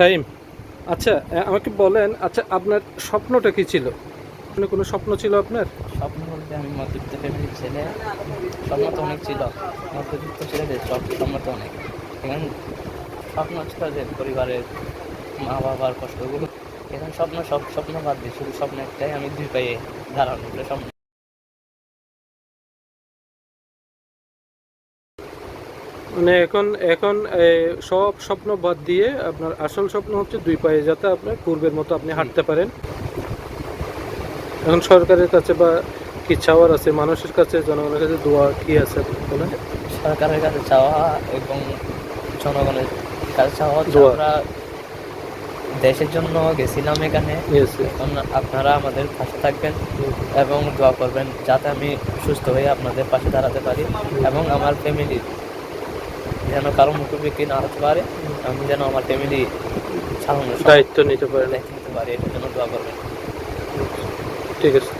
সাইম আচ্ছা আমাকে বলেন আচ্ছা আপনার স্বপ্নটা কি ছিল? মানে কোনো স্বপ্ন ছিল আপনার? স্বপ্ন বলতে আমি মধ্যবিত্ত ফ্যামিলির ছেলে। স্বপ্ন তো অনেক ছিল। মধ্যবিত্ত ছেলেদের সব স্বপ্ন তো অনেক। এখানে স্বপ্ন ছিল যে পরিবারের মা বাবার কষ্টগুলো। এখানে স্বপ্ন সব, স্বপ্ন বাদ দিয়ে শুধু স্বপ্ন একটাই আমি দুই পায়ে দাঁড়ানো স্বপ্ন মানে এখন এখন সব স্বপ্ন বাদ দিয়ে আপনার আসল স্বপ্ন হচ্ছে দুই পায়ে যাতে আপনার পূর্বের মতো আপনি হাঁটতে পারেন। এখন সরকারের কাছে বা কি চাওয়ার আছে মানুষের কাছে জনগণের কাছে দোয়া কি আছে বলেন? সরকারের কাছে চাওয়া এবং জনগণের কাছে চাওয়া দোয়া। আমরা দেশের জন্য গেছিলাম এখানে. এখন আপনারা আমাদের পাশে থাকবেন এবং দোয়া করবেন যাতে আমি সুস্থ হয়ে আপনাদের পাশে দাঁড়াতে পারি এবং আমার ফ্যামিলি যেন কারও মুখোমুখি না হতে পারে আমি যেন আমার ফ্যামিলি সামনে দায়িত্ব নিতে পারে। দায়িত্ব নিতে পারে এটার জন্য দোয়া করবেন। ঠিক আছে।